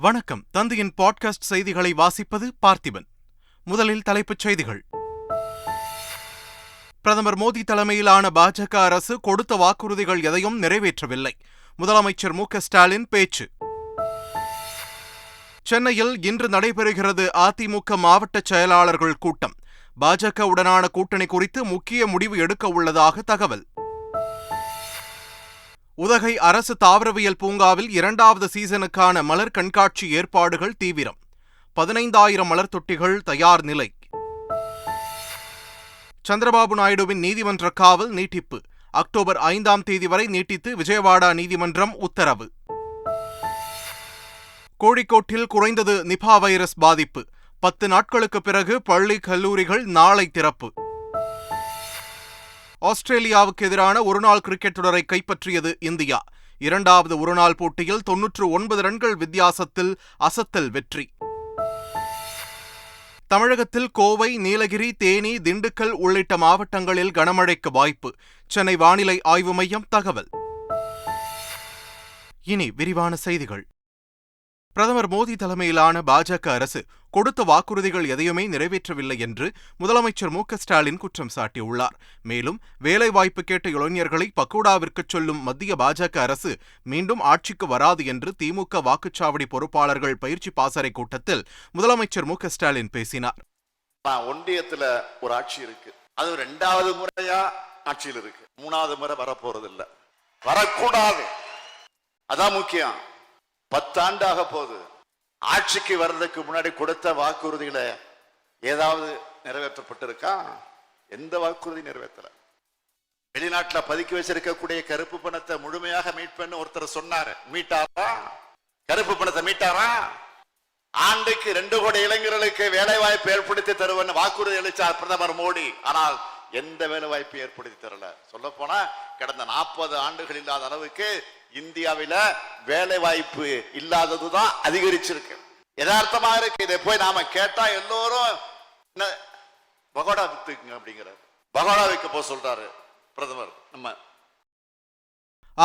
வணக்கம். தந்தையின் பாட்காஸ்ட் செய்திகளை வாசிப்பது பார்த்திபன். முதலில் தலைப்புச் செய்திகள். பிரதமர் மோடி தலைமையிலான பாஜக அரசு கொடுத்த வாக்குறுதிகள் எதையும் நிறைவேற்றவில்லை. முதலமைச்சர் மு ஸ்டாலின் பேச்சு. சென்னையில் இன்று நடைபெறுகிறது அதிமுக மாவட்ட செயலாளர்கள் கூட்டம். பாஜகவுடனான கூட்டணி குறித்து முக்கிய முடிவு எடுக்க உள்ளதாக தகவல். உதகை அரசு தாவரவியல் பூங்காவில் இரண்டாவது சீசனுக்கான மலர் கண்காட்சி ஏற்பாடுகள் தீவிரம். பதினைந்தாயிரம் மலர் தொட்டிகள் தயார் நிலை. சந்திரபாபு நாயுடுவின் நீதிமன்ற காவல் நீட்டிப்பு. அக்டோபர் ஐந்தாம் தேதி வரை நீட்டித்து விஜயவாடா நீதிமன்றம் உத்தரவு. கோழிக்கோட்டில் குறைந்தது நிபா வைரஸ் பாதிப்பு. பத்து நாட்களுக்கு பிறகு பள்ளி கல்லூரிகள் நாளை திறப்பு. ஆஸ்திரேலியாவுக்கு எதிரான ஒருநாள் கிரிக்கெட் தொடரை கைப்பற்றியது இந்தியா. இரண்டாவது ஒருநாள் போட்டியில் தொன்னூற்று ஒன்பது ரன்கள் வித்தியாசத்தில் அசத்தல் வெற்றி. தமிழகத்தில் கோவை நீலகிரி தேனி திண்டுக்கல் உள்ளிட்ட மாவட்டங்களில் கனமழைக்கு வாய்ப்பு. சென்னை வானிலை ஆய்வு மையம் தகவல். இனி விரிவான செய்திகள். பிரதமர் மோடி தலைமையிலான பாஜக அரசு கொடுத்த வாக்குறுதிகள் எதையுமே நிறைவேற்றவில்லை என்று முதலமைச்சர் மு ஸ்டாலின் குற்றம் சாட்டியுள்ளார். மேலும் வேலைவாய்ப்பு கேட்ட இளைஞர்களை பக்கோடாவிற்கு சொல்லும் மத்திய பாஜக அரசு மீண்டும் ஆட்சிக்கு வராது என்று திமுக வாக்குச்சாவடி பொறுப்பாளர்கள் பயிற்சி பாசறை கூட்டத்தில் முதலமைச்சர் மு ஸ்டாலின் பேசினார். ஒன்றியத்துல ஒரு ஆட்சி இருக்கு. அது ரெண்டாவது முறையா ஆட்சியில் இருக்கு. மூணாவது முறை வரப்போறது இல்ல வரக்கூடாது. அதான் முக்கியம். பத்தாண்டாக போகுது. ஆட்சிக்கு வர்றதுக்கு முன்னாடி கொடுத்த வாக்குறுதிகளை ஏதாவது நிறைவேற்றப்பட்டிருக்கா? எந்த வாக்குறுதி நிறைவேற்றல? வெளிநாட்டுல பதுக்கி வச்சிருக்கக்கூடிய கருப்பு பணத்தை முழுமையாக மீட்பேன்னு ஒருத்தர் சொன்னாரு. மீட்டாரா? கருப்பு பணத்தை மீட்டாரா? ஆண்டுக்கு ரெண்டு கோடி இளைஞர்களுக்கு வேலை வாய்ப்பு ஏற்படுத்தி தருவன்னு வாக்குறுதி அளித்தார் பிரதமர் மோடி. ஆனால் எந்த வேலை வாய்ப்பு ஏற்படுத்தி தரல. சொல்ல போனா கடந்த நாற்பது ஆண்டுகள் இல்லாத அளவுக்கு இந்தியாவில வேலை வாய்ப்பு இல்லாததுதான் அதிகரிச்சிருக்கு. யதார்த்தமா இருக்கு. இதை போய் நாம கேட்டா எல்லோரும் பகோடா வித்துக்குங்க அப்படிங்கிறார். பகோடா விற்க போ சொல்றாரு பிரதமர். நம்ம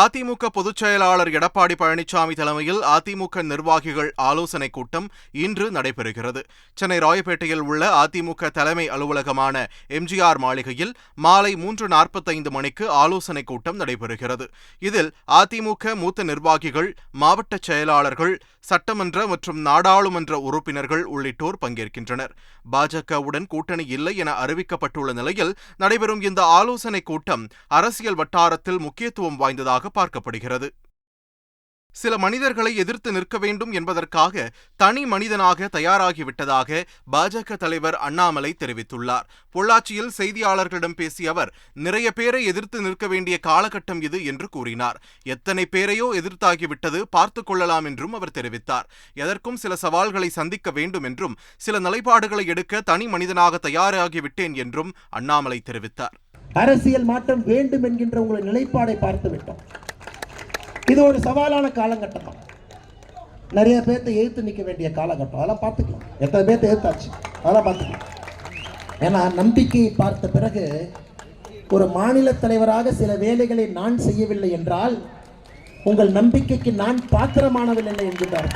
அதிமுக பொதுச் செயலாளர் எடப்பாடி பழனிசாமி தலைமையில் அதிமுக நிர்வாகிகள் ஆலோசனைக் கூட்டம் இன்று நடைபெறுகிறது. சென்னை ராயப்பேட்டையில் உள்ள அதிமுக தலைமை அலுவலகமான எம்ஜிஆர் மாளிகையில் மாலை மூன்று நாற்பத்தைந்து மணிக்கு ஆலோசனைக் கூட்டம் நடைபெறுகிறது. இதில் அதிமுக மூத்த நிர்வாகிகள் மாவட்ட செயலாளர்கள் சட்டமன்ற மற்றும் நாடாளுமன்ற உறுப்பினர்கள் உள்ளிட்டோர் பங்கேற்கின்றனர். பாஜகவுடன் கூட்டணி இல்லை என அறிவிக்கப்பட்டுள்ள நிலையில் நடைபெறும் இந்த ஆலோசனைக் கூட்டம் அரசியல் வட்டாரத்தில் முக்கியத்துவம் வாய்ந்ததாக பார்க்கப்படுகிறது. சில மனிதர்களை எதிர்த்து நிற்க வேண்டும் என்பதற்காக தனி மனிதனாக தயாராகிவிட்டதாக பாஜக தலைவர் அண்ணாமலை தெரிவித்துள்ளார். பொள்ளாச்சியில் செய்தியாளர்களிடம் பேசிய அவர் நிறைய பேரை எதிர்த்து நிற்க வேண்டிய காலகட்டம் இது என்று கூறினார். எத்தனை பேரையோ எதிர்த்தாகிவிட்டது பார்த்து கொள்ளலாம் என்றும் அவர் தெரிவித்தார். எதற்கும் சில சவால்களை சந்திக்க வேண்டும் என்றும் சில நிலைப்பாடுகளை எடுக்க தனி மனிதனாக தயாராகிவிட்டேன் என்றும் அண்ணாமலை தெரிவித்தார். அரசியல் மாற்றம் வேண்டும் என்கின்ற உங்களுடைய நிலைப்பாடை பார்த்து விட்டோம். இது ஒரு சவாலான காலகட்டம்? தான் நிறைய பேர்த்த எழுத்து நிற்க வேண்டிய காலகட்டம். அதெல்லாம் பார்த்துக்கலாம். எத்தனை பேர்த்த எழுத்தாச்சு அதெல்லாம் பார்த்துக்கலாம். ஏன்னா நம்பிக்கையை பார்த்த பிறகு ஒரு மாநில தலைவராக சில வேலைகளை நான் செய்யவில்லை என்றால் உங்கள் நம்பிக்கைக்கு நான் பாத்திரமானதில்லை என்கின்றார்.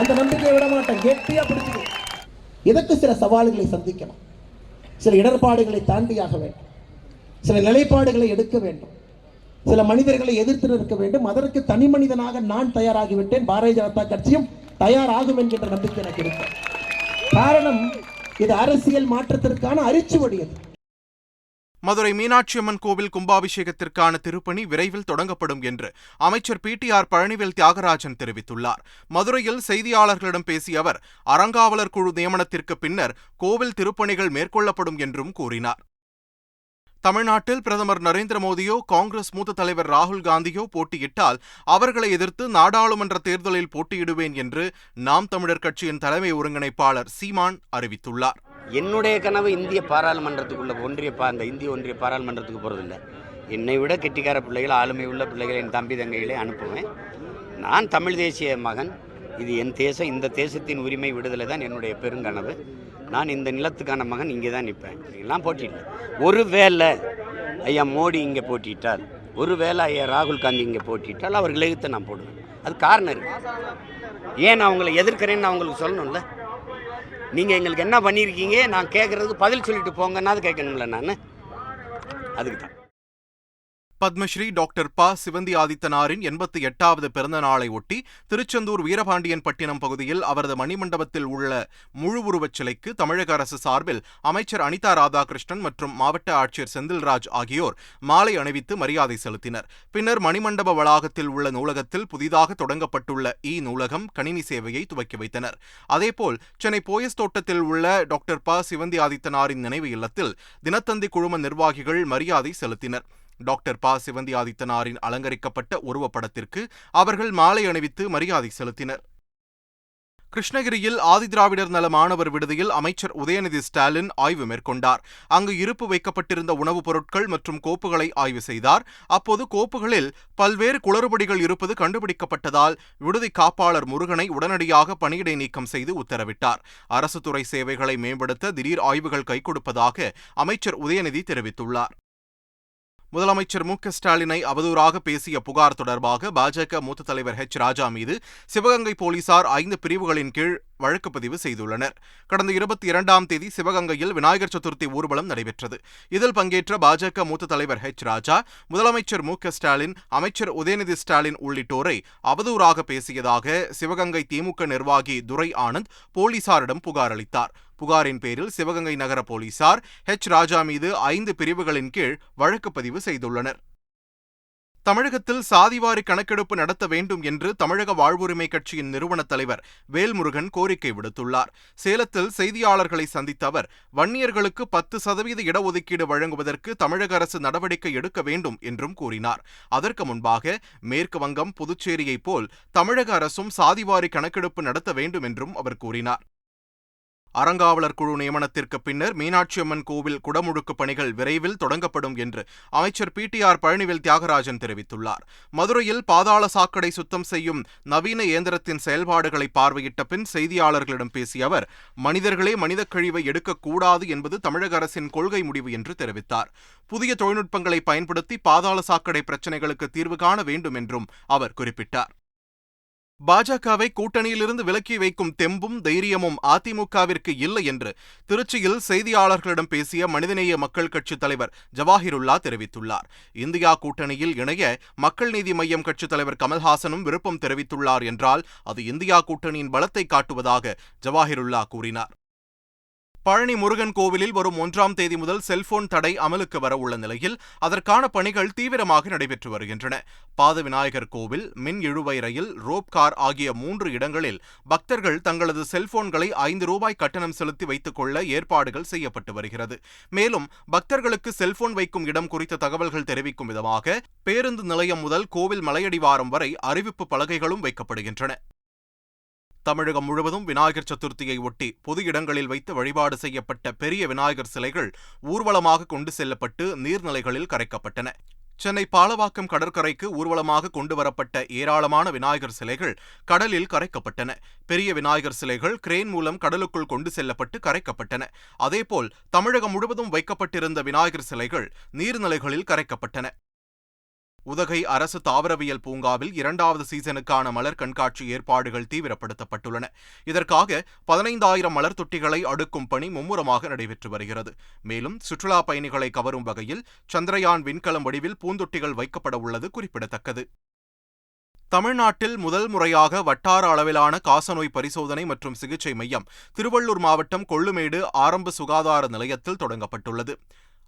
அந்த நம்பிக்கையை விட மாட்டேன். கெட்டியாக பிடிச்சிக்கணும் இதற்கு சில சவால்களை சந்திக்கணும் சில இடர்பாடுகளை தாண்டியாக வேண்டும். சில நிலைப்பாடுகளை எடுக்க வேண்டும். சில மனிதர்களை எதிர்த்து நிற்க வேண்டும். அதற்கு தனி மனிதனாக நான் தயாராகிவிட்டேன். பாரதிய ஜனதா கட்சியும் தயாராகும் என்கின்ற நம்பிக்கை எனக்கு இருக்கு. காரணம் இது அரசியல் மாற்றத்திற்கான அரிச்சுவடி அது மதுரை மீனாட்சி அம்மன் கோவில் கும்பாபிஷேகத்திற்கான திருப்பணி விரைவில் தொடங்கப்படும் என்று அமைச்சர் P T R Palanivel Thiagarajan தெரிவித்துள்ளார். மதுரையில் செய்தியாளர்களிடம் பேசிய அவர் அறங்காவலர் குழு நியமனத்திற்கு பின்னர் கோவில் திருப்பணிகள் மேற்கொள்ளப்படும் என்றும் கூறினார். தமிழ்நாட்டில் பிரதமர் நரேந்திர மோடியோ காங்கிரஸ் மூத்த தலைவர் ராகுல் காந்தியோ போட்டியிட்டால் அவர்களை எதிர்த்து நாடாளுமன்ற தேர்தலில் போட்டியிடுவேன் என்று நாம் தமிழர் கட்சியின் தலைமை ஒருங்கிணைப்பாளர் சீமான் அறிவித்துள்ளார். என்னுடைய கனவு இந்திய பாராளுமன்றத்துக்குள்ள ஒன்றிய அந்த இந்திய ஒன்றிய பாராளுமன்றத்துக்கு போகிறதில்ல என்னை விட கெட்டிக்கார பிள்ளைகள் ஆளுமை உள்ள பிள்ளைகளை என் தம்பி தங்கைகளை அனுப்புவேன். நான் தமிழ் தேசிய மகன். இது என் தேசம். இந்த தேசத்தின் உரிமை விடுதலை தான் என்னுடைய பெருங்கனவு. நான் இந்த நிலத்துக்கான மகன் இங்கே தான் நிற்பேன் எல்லாம் போட்டியில்லை ஒரு வேளை ஐயா மோடி இங்கே போட்டியிட்டால் ஒரு வேளை ஐயா ராகுல் காந்தி இங்கே போட்டியிட்டால் அவர்கள் எதிர்த்து நான் போடுவேன். அது காரணம் இருக்கு. ஏன் நான் அவங்களை எதிர்க்கிறேன்னு நான் உங்களுக்கு சொல்லணும்ல? நீங்கள் எங்களுக்கு என்ன பண்ணியிருக்கீங்க? நான் கேட்குறதுக்கு பதில் சொல்லிட்டு போங்கன்னா அது கேட்கணும்ல நான்? அதுக்கு தான். பத்மஸ்ரீ டாக்டர் ப. சிவந்தி ஆதித்தனாரின் எண்பத்தி எட்டாவது பிறந்த நாளை ஒட்டி திருச்செந்தூர் வீரபாண்டியன் பட்டினம் பகுதியில் அவரது மணிமண்டபத்தில் உள்ள முழு உருவச் சிலைக்கு தமிழக அரசு சார்பில் அமைச்சர் அனிதா ராதாகிருஷ்ணன் மற்றும் மாவட்ட ஆட்சியர் செந்தில்ராஜ் ஆகியோர் மாலை அணிவித்து மரியாதை செலுத்தினர். பின்னர் மணிமண்டப வளாகத்தில் உள்ள நூலகத்தில் புதிதாக தொடங்கப்பட்டுள்ள இ. நூலகம் கணினி சேவையை துவக்கி வைத்தனர். அதேபோல் சென்னை போயஸ் தோட்டத்தில் உள்ள டாக்டர் ப. சிவந்தி ஆதித்தனாரின் நினைவு இல்லத்தில் தினத்தந்தி குழும நிர்வாகிகள் மரியாதை செலுத்தினர். டாக்டர் ப. சிவந்தி ஆதித்தனாரின் அலங்கரிக்கப்பட்ட உருவப்படத்திற்கு அவர்கள் மாலை அணிவித்து மரியாதை செலுத்தினர். கிருஷ்ணகிரியில் ஆதிதிராவிடர் நல மாணவர் விடுதியில் அமைச்சர் உதயநிதி ஸ்டாலின் ஆய்வு மேற்கொண்டார். அங்கு இருப்பு வைக்கப்பட்டிருந்த உணவுப் பொருட்கள் மற்றும் கோப்புகளை ஆய்வு செய்தார். அப்போது கோப்புகளில் பல்வேறு குளறுபடிகள் இருப்பது கண்டுபிடிக்கப்பட்டதால் விடுதி காப்பாளர் முருகனை உடனடியாக பணியிடை நீக்கம் செய்து உத்தரவிட்டார். அரசு துறை சேவைகளை மேம்படுத்த திடீர் ஆய்வுகள் கைகொடுப்பதாக அமைச்சர் உதயநிதி தெரிவித்துள்ளார். முதலமைச்சர் மு க ஸ்டாலினை அவதூறாக பேசிய புகார் தொடர்பாக பாஜக மூத்த தலைவர் ஹெச் ராஜா மீது சிவகங்கை போலீசார் ஐந்து பிரிவுகளின் கீழ் வழக்கு பதிவு செய்துள்ளனர். கடந்த இருபத்தி இரண்டாம் தேதி சிவகங்கையில் விநாயகர் சதுர்த்தி ஊர்வலம் நடைபெற்றது. இதில் பங்கேற்ற பாஜக மூத்த தலைவர் ஹெச் ராஜா முதலமைச்சர் மு. ஸ்டாலின் அமைச்சர் உதயநிதி ஸ்டாலின் உள்ளிட்டோரை அவதூறாக பேசியதாக சிவகங்கை திமுக நிர்வாகி துரை ஆனந்த் போலீசாரிடம் புகார் அளித்தார். புகாரின் பேரில் சிவகங்கை நகர போலீசார் ஹெச் ராஜா மீது ஐந்து பிரிவுகளின் கீழ் வழக்கு பதிவு செய்துள்ளனர். தமிழகத்தில் சாதிவாரி கணக்கெடுப்பு நடத்த வேண்டும் என்று தமிழக வாழ்வுரிமை கட்சியின் நிறுவன தலைவர் வேல்முருகன் கோரிக்கை விடுத்துள்ளார். சேலத்தில் செய்தியாளர்களை சந்தித்த அவர் வன்னியர்களுக்கு பத்து சதவீத இடஒதுக்கீடு வழங்குவதற்கு தமிழக அரசு நடவடிக்கை எடுக்க வேண்டும் என்றும் கூறினார். அதற்கு முன்பாக மேற்கு வங்கம் புதுச்சேரியைப் போல் தமிழக அரசும் சாதிவாரி கணக்கெடுப்பு நடத்த வேண்டும் என்றும் அவர் கூறினார். அறங்காவலர் குழு நியமனத்திற்கு பின்னர் மீனாட்சி அம்மன் கோவில் குடமுழுக்கு பணிகள் விரைவில் தொடங்கப்படும் என்று அமைச்சர் P T R Palanivel Thiagarajan தெரிவித்துள்ளார். மதுரையில் பாதாள சாக்கடை சுத்தம் செய்யும் நவீன இயந்திரத்தின் செயல்பாடுகளை பார்வையிட்ட பின் செய்தியாளர்களிடம் பேசிய அவர் மனிதர்களே மனித கழிவை எடுக்கக்கூடாது என்பது தமிழக அரசின் கொள்கை முடிவு என்று தெரிவித்தார். புதிய தொழில்நுட்பங்களை பயன்படுத்தி பாதாள சாக்கடை பிரச்சினைகளுக்கு தீர்வு காண வேண்டும் என்றும் அவர் குறிப்பிட்டார். பாஜகவை கூட்டணியிலிருந்து விலக்கி வைக்கும் தெம்பும் தைரியமும் அதிமுகவிற்கு இல்லை என்று திருச்சியில் செய்தியாளர்களிடம் பேசிய மனிதநேய மக்கள் கட்சித் தலைவர் ஜவாஹிருல்லா தெரிவித்துள்ளார். இந்தியா கூட்டணியில் இணைய மக்கள் நீதி மய்யம் கட்சித் தலைவர் கமல்ஹாசனும் விருப்பம் தெரிவித்துள்ளார் என்றால் அது இந்தியா கூட்டணியின் பலத்தை காட்டுவதாக ஜவாஹிருல்லா கூறினார். பழனி முருகன் கோவிலில் வரும் ஒன்றாம் தேதி முதல் செல்போன் தடை அமலுக்கு வர உள்ள நிலையில் அதற்கான பணிகள் தீவிரமாக நடைபெற்று வருகின்றன. பாத விநாயகர் கோவில் மின் இழுவை ரயில் ரோப் கார் ஆகிய மூன்று இடங்களில் பக்தர்கள் தங்களது செல்போன்களை ஐந்து ரூபாய் கட்டணம் செலுத்தி வைத்துக் கொள்ள ஏற்பாடுகள் செய்யப்பட்டு வருகிறது. மேலும் பக்தர்களுக்கு செல்போன் வைக்கும் இடம் குறித்த தகவல்கள் தெரிவிக்கும் விதமாக பேருந்து நிலையம் முதல் கோவில் மலையடிவாரம் வரை அறிவிப்பு பலகைகளும் வைக்கப்படுகின்றன. தமிழகம் முழுவதும் விநாயகர் சதுர்த்தியை ஒட்டி பொது இடங்களில் வைத்து வழிபாடு செய்யப்பட்ட பெரிய விநாயகர் சிலைகள் ஊர்வலமாக கொண்டு செல்லப்பட்டு நீர்நிலைகளில் கரைக்கப்பட்டன. சென்னை பாலவாக்கம் கடற்கரைக்கு ஊர்வலமாக கொண்டு வரப்பட்ட ஏராளமான விநாயகர் சிலைகள் கடலில் கரைக்கப்பட்டன. பெரிய விநாயகர் சிலைகள் கிரேன் மூலம் கடலுக்குள் கொண்டு செல்லப்பட்டு கரைக்கப்பட்டன. அதேபோல் தமிழகம் முழுவதும் வைக்கப்பட்டிருந்த விநாயகர் சிலைகள் நீர்நிலைகளில் கரைக்கப்பட்டன. உதகை அரசு தாவரவியல் பூங்காவில் இரண்டாவது சீசனுக்கான மலர் கண்காட்சி ஏற்பாடுகள் தீவிரப்படுத்தப்பட்டுள்ளன. இதற்காக பதினைந்தாயிரம் மலர் தொட்டிகளை அடுக்கும் பணி மும்முரமாக நடைபெற்று வருகிறது. மேலும் சுற்றுலா பயணிகளை கவரும் வகையில் சந்திரயான் விண்கலம் வடிவில் பூந்தொட்டிகள் வைக்கப்பட உள்ளது குறிப்பிடத்தக்கது. தமிழ்நாட்டில் முதல் முறையாக வட்டார அளவிலான காசநோய் பரிசோதனை மற்றும் சிகிச்சை மையம் திருவள்ளூர் மாவட்டம் கொள்ளுமேடு ஆரம்ப சுகாதார நிலையத்தில் தொடங்கப்பட்டுள்ளது.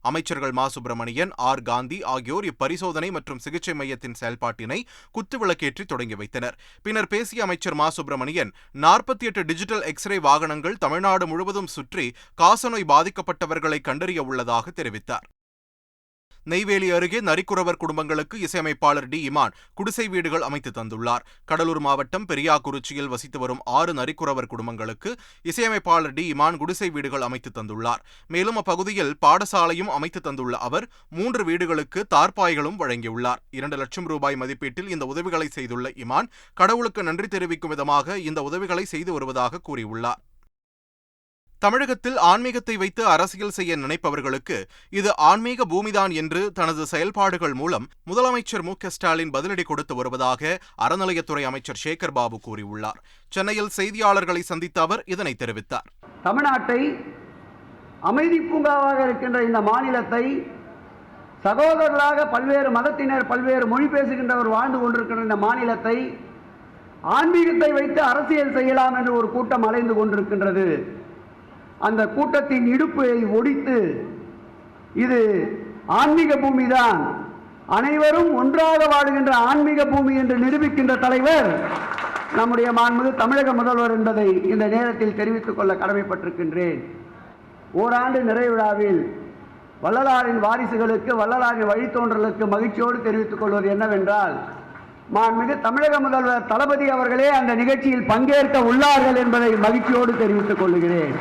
அமைச்சர்கள் மா. சுப்பிரமணியன் ஆர். காந்தி ஆகியோர் இப்பரிசோதனை மற்றும் சிகிச்சை மையத்தின் செயல்பாட்டினை குத்துவிளக்கேற்றி தொடங்கி வைத்தனர். பின்னர் பேசிய அமைச்சர் மா. சுப்பிரமணியன் நாற்பத்தி எட்டு டிஜிட்டல் எக்ஸ்ரே வாகனங்கள் தமிழ்நாடு முழுவதும் சுற்றி காசநோய் பாதிக்கப்பட்டவர்களை கண்டறிய உள்ளதாக தெரிவித்தார். நெய்வேலி அருகே நரிக்குறவர் குடும்பங்களுக்கு இசையமைப்பாளர் டி. இமான் குடிசை வீடுகள் அமைத்து தந்துள்ளார். கடலூர் மாவட்டம் பெரியாக்குறிச்சியில் வசித்து வரும் ஆறு நரிக்குறவர் குடும்பங்களுக்கு இசையமைப்பாளர் டி. இமான் குடிசை வீடுகள் அமைத்து தந்துள்ளார். மேலும் அப்பகுதியில் பாடசாலையும் அமைத்து தந்துள்ள அவர் மூன்று வீடுகளுக்கு தார்பாய்களும் வழங்கியுள்ளார். இரண்டு லட்சம் ரூபாய் மதிப்பீட்டில் இந்த உதவிகளை செய்துள்ள இமான் கடவுளுக்கு நன்றி தெரிவிக்கும் விதமாக இந்த உதவிகளை செய்து வருவதாக கூறியுள்ளார். தமிழகத்தில் ஆன்மீகத்தை வைத்து அரசியல் செய்ய நினைப்பவர்களுக்கு இது ஆன்மீக பூமிதான் என்று தனது செயல்பாடுகள் மூலம் முதலமைச்சர் மு ஸ்டாலின் பதிலடி கொடுத்து வருவதாக அறநிலையத்துறை அமைச்சர் சேகர் பாபு கூறியுள்ளார். சென்னையில் செய்தியாளர்களை சந்தித்த அவர் இதனை தெரிவித்தார். தமிழ்நாட்டை அமைதி பூங்காவாக இருக்கின்ற இந்த மாநிலத்தை சகோதரர்களாக பல்வேறு மதத்தினர் பல்வேறு மொழி பேசுகின்றவர் வாழ்ந்து கொண்டிருக்கின்ற இந்த மாநிலத்தை ஆன்மீகத்தை வைத்து அரசியல் செய்யலாம் என்று ஒரு கூட்டம் அலைந்து கொண்டிருக்கின்றது. அந்த கூட்டத்தின் இடுப்பை ஒடித்து இது ஆன்மீக பூமிதான். அனைவரும் ஒன்றாக வாழுகின்ற ஆன்மீக பூமி என்று நிரூபிக்கின்ற தலைவர் நம்முடைய மாண்புது தமிழக முதல்வர் என்பதை இந்த நேரத்தில் தெரிவித்துக் கொள்ள கடமைப்பட்டிருக்கின்றேன். ஓராண்டு நிறைவிழாவில் வள்ளலாரின் வாரிசுகளுக்கு வள்ளலாரின் வழித்தோன்றலுக்கு மகிழ்ச்சியோடு தெரிவித்துக் கொள்வது என்னவென்றால் மாண்புமிகு தமிழக முதல்வர் தளபதி அவர்களே அந்த நிகழ்ச்சியில் பங்கேற்க உள்ளார்கள் என்பதை மகிழ்ச்சியோடு தெரிவித்துக் கொள்கிறேன்.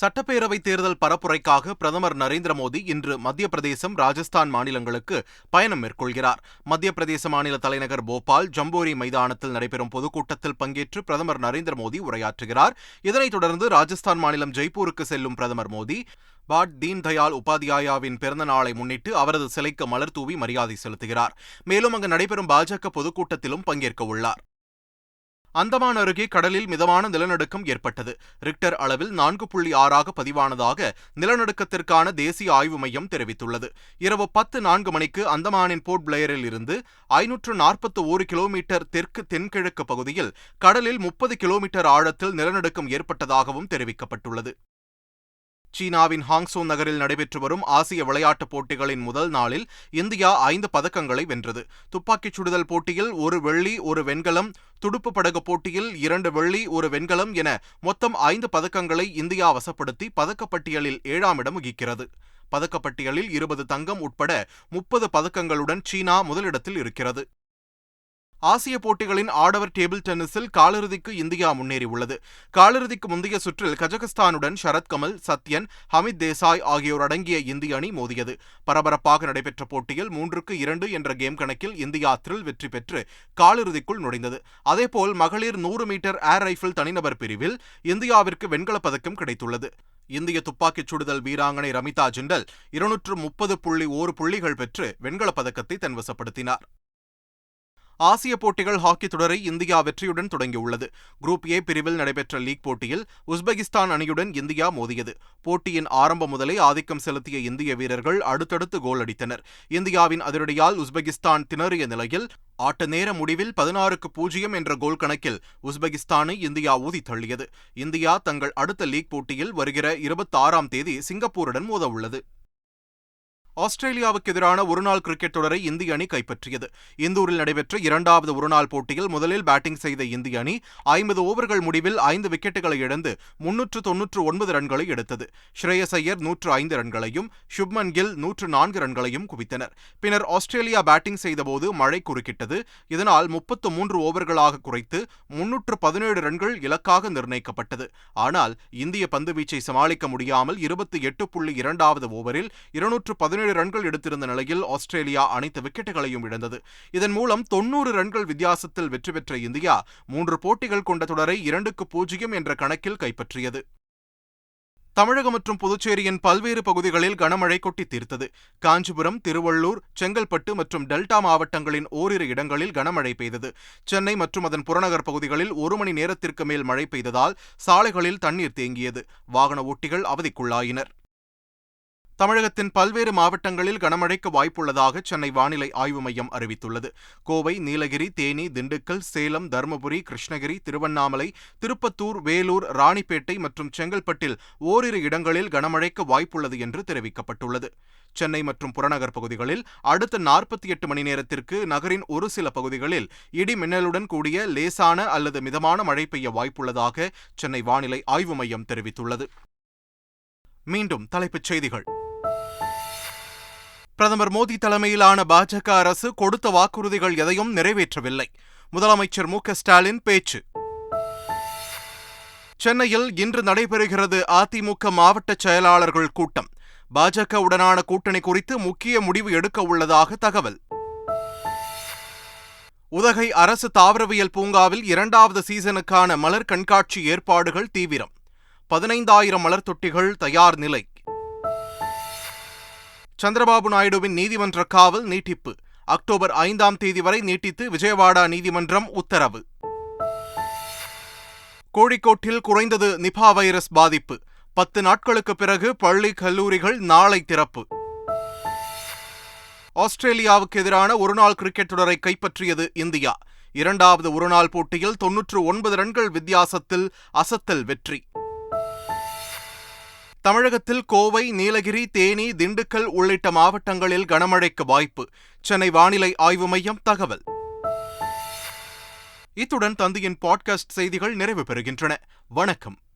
சட்டப்பேரவைத் தேர்தல் பரப்புரைக்காக பிரதமர் நரேந்திர மோடி இன்று மத்திய பிரதேசம் ராஜஸ்தான் மாநிலங்களுக்கு பயணம் மேற்கொள்கிறார். மத்திய பிரதேச மாநில தலைநகர் போபால் ஜம்போரி மைதானத்தில் நடைபெறும் பொதுக்கூட்டத்தில் பங்கேற்று பிரதமர் நரேந்திர மோடி உரையாற்றுகிறார். இதனைத் தொடர்ந்து ராஜஸ்தான் மாநிலம் ஜெய்ப்பூருக்கு செல்லும் பிரதமர் மோடி பாட் தீன் தயாள் உபாத்யாயாவின் பிறந்த நாளை முன்னிட்டு அவரது சிலைக்கு மலர் தூவி மரியாதை செலுத்துகிறார். மேலும் அங்கு நடைபெறும் பாஜக பொதுக்கூட்டத்திலும் பங்கேற்க உள்ளார். அந்தமான் அருகே கடலில் மிதமான நிலநடுக்கம் ஏற்பட்டது. ரிக்டர் அளவில் நான்கு புள்ளி ஆறாக பதிவானதாக நிலநடுக்கத்திற்கான தேசிய ஆய்வு மையம் தெரிவித்துள்ளது. இரவு பத்து நான்கு மணிக்கு அந்தமானின் போர்ட் பிளேயரில் இருந்து ஐநூற்று நாற்பத்து ஒரு கிலோமீட்டர் தெற்கு தென்கிழக்கு பகுதியில் கடலில் முப்பது கிலோமீட்டர் ஆழத்தில் நிலநடுக்கம் ஏற்பட்டதாகவும் தெரிவிக்கப்பட்டுள்ளது. சீனாவின் ஹாங்சோ நகரில் நடைபெற்று வரும் ஆசிய விளையாட்டுப் போட்டிகளின் முதல் நாளில் இந்தியா ஐந்து பதக்கங்களை வென்றது. துப்பாக்கிச் சுடுதல் போட்டியில் ஒரு வெள்ளி ஒரு வெண்கலம் துடுப்பு படகு போட்டியில் இரண்டு வெள்ளி ஒரு வெண்கலம் என மொத்தம் ஐந்து பதக்கங்களை இந்தியா வசப்படுத்தி பதக்கப்பட்டியலில் ஏழாம் இடம் வகிக்கிறது. பதக்கப்பட்டியலில் இருபது தங்கம் உட்பட முப்பது பதக்கங்களுடன் சீனா முதலிடத்தில் இருக்கிறது. ஆசிய போட்டிகளின் ஆடவர் டேபிள் டென்னிஸில் காலிறுதிக்கு இந்தியா முன்னேறியுள்ளது. காலிறுதிக்கு முந்தைய சுற்றில் கஜகஸ்தானுடன் சரத்கமல் சத்யன் ஹமித் தேசாய் ஆகியோர் அடங்கிய இந்திய அணி மோதியது. பரபரப்பாக நடைபெற்ற போட்டியில் மூன்றுக்கு இரண்டு என்ற கேம் கணக்கில் இந்தியா த்ரில் வெற்றி பெற்று காலிறுதிக்குள் நுழைந்தது. அதேபோல் மகளிர் நூறு மீட்டர் ஏர் ரைபிள் தனிநபர் பிரிவில் இந்தியாவிற்கு வெண்கலப் பதக்கம் கிடைத்துள்ளது. இந்திய துப்பாக்கிச் சுடுதல் வீராங்கனை ரமிதா ஜிண்டல் இருநூற்று முப்பது புள்ளி ஓரு புள்ளிகள் பெற்று வெண்கலப் பதக்கத்தை தன்வசப்படுத்தினார். ஆசிய போட்டிகள் ஹாக்கி தொடரை இந்தியா வெற்றியுடன் தொடங்கியுள்ளது. குரூப் ஏ பிரிவில் நடைபெற்ற லீக் போட்டியில் உஸ்பெகிஸ்தான் அணியுடன் இந்தியா மோதியது. போட்டியின் ஆரம்பம் முதலே ஆதிக்கம் செலுத்திய இந்திய வீரர்கள் அடுத்தடுத்து கோல் அடித்தனர். இந்தியாவின் அதிரடியால் உஸ்பெகிஸ்தான் திணறிய நிலையில் ஆட்ட நேர முடிவில் பதினாறுக்கு பூஜ்ஜியம் என்ற கோல் கணக்கில் உஸ்பெகிஸ்தானை இந்தியா ஊதி தள்ளியது. இந்தியா தங்கள் அடுத்த லீக் போட்டியில் வருகிற இருபத்தாறாம் தேதி சிங்கப்பூருடன் மோத உள்ளது ஆஸ்திரேலியாவுக்கு எதிரான ஒருநாள் கிரிக்கெட் தொடரை இந்திய அணி கைப்பற்றியது. இந்தூரில் நடைபெற்ற இரண்டாவது ஒருநாள் போட்டியில் முதலில் பேட்டிங் செய்த இந்திய அணி ஐம்பது ஓவர்கள் முடிவில் ஐந்து விக்கெட்டுகளை இழந்து முன்னூற்று தொன்னூற்று ஒன்பது ரன்களை எடுத்தது. ஸ்ரேயஸ் ஐயர் நூற்று ஐந்து ரன்களையும் சுப்மன் கில் நூற்று நான்கு ரன்களையும் குவித்தனர். பின்னர் ஆஸ்திரேலியா பேட்டிங் செய்தபோது மழை குறுக்கிட்டது. இதனால் முப்பத்து மூன்று ஓவர்களாக குறைத்து முன்னூற்று பதினேழு ரன்கள் இலக்காக நிர்ணயிக்கப்பட்டது. ஆனால் இந்திய பந்துவீச்சை சமாளிக்க முடியாமல் இருபத்தி எட்டு புள்ளி இரண்டாவது ஓவரில் இருநூற்று பதினேழு பதினேழு ரன்கள் எடுத்திருந்த நிலையில் ஆஸ்திரேலியா அனைத்து விக்கெட்டுகளையும் இழந்தது. இதன் மூலம் தொன்னூறு ரன்கள் வித்தியாசத்தில் வெற்றி பெற்ற இந்தியா மூன்று போட்டிகள் கொண்ட தொடரை இரண்டுக்கு பூஜ்ஜியம் என்ற கணக்கில் கைப்பற்றியது. தமிழகம் மற்றும் புதுச்சேரியின் பல்வேறு பகுதிகளில் கனமழை கொட்டி தீர்த்தது. காஞ்சிபுரம் திருவள்ளூர் செங்கல்பட்டு மற்றும் டெல்டா மாவட்டங்களின் ஓரிரு இடங்களில் கனமழை பெய்தது. சென்னை மற்றும் அதன் புறநகர் பகுதிகளில் ஒரு மணி நேரத்திற்கு மேல் மழை பெய்ததால் சாலைகளில் தண்ணீர் தேங்கியது. வாகன ஓட்டிகள் அவதிக்குள்ளாயினர். தமிழகத்தின் பல்வேறு மாவட்டங்களில் கனமழைக்கு வாய்ப்புள்ளதாக சென்னை வானிலை ஆய்வு மையம் அறிவித்துள்ளது. கோவை நீலகிரி தேனி திண்டுக்கல் சேலம் தருமபுரி கிருஷ்ணகிரி திருவண்ணாமலை திருப்பத்தூர் வேலூர் ராணிப்பேட்டை மற்றும் செங்கல்பட்டில் ஓரிரு இடங்களில் கனமழைக்கு வாய்ப்புள்ளது என்று தெரிவிக்கப்பட்டுள்ளது. சென்னை மற்றும் புறநகர் பகுதிகளில் அடுத்த நாற்பத்தி எட்டு மணி நேரத்திற்கு நகரின் ஒரு சில பகுதிகளில் இடி மின்னலுடன் கூடிய லேசான அல்லது மிதமான மழை பெய்ய வாய்ப்புள்ளதாக சென்னை வானிலை ஆய்வு மையம் தெரிவித்துள்ளது. மீண்டும் தலைப்புச் செய்திகள். பிரதமர் மோடி தலைமையிலான பாஜக அரசு கொடுத்த வாக்குறுதிகள் எதையும் நிறைவேற்றவில்லை. முதலமைச்சர் மு ஸ்டாலின் பேச்சு. சென்னையில் இன்று நடைபெறுகிறது அதிமுக மாவட்ட செயலாளர்கள் கூட்டம். பாஜக உடனான கூட்டணி குறித்து முக்கிய முடிவு எடுக்க உள்ளதாக தகவல். உதகை அரசு தாவரவியல் பூங்காவில் இரண்டாவது சீசனுக்கான மலர் கண்காட்சி ஏற்பாடுகள் தீவிரம். பதினைந்தாயிரம் மலர் தொட்டிகள் தயார் நிலை. சந்திரபாபு நாயுடுவின் நீதிமன்ற காவல் நீட்டிப்பு. அக்டோபர் ஐந்தாம் தேதி வரை நீட்டித்து விஜயவாடா நீதிமன்றம் உத்தரவு. கோழிக்கோட்டில் குறைந்தது நிபா வைரஸ் பாதிப்பு. பத்து நாட்களுக்கு பிறகு பள்ளி கல்லூரிகள் நாளை திறப்பு. ஆஸ்திரேலியாவுக்கு எதிரான ஒருநாள் கிரிக்கெட் தொடரை கைப்பற்றியது இந்தியா. இரண்டாவது ஒருநாள் போட்டியில் தொன்னூற்று ஒன்பது ரன்கள் வித்தியாசத்தில் அசத்தல் வெற்றி. தமிழகத்தில் கோவை நீலகிரி தேனி திண்டுக்கல் உள்ளிட்ட மாவட்டங்களில் கனமழைக்கு வாய்ப்பு. சென்னை வானிலை ஆய்வு மையம் தகவல். இத்துடன் தந்தையின் பாட்காஸ்ட் செய்திகள் நிறைவு பெறுகின்றன. வணக்கம்.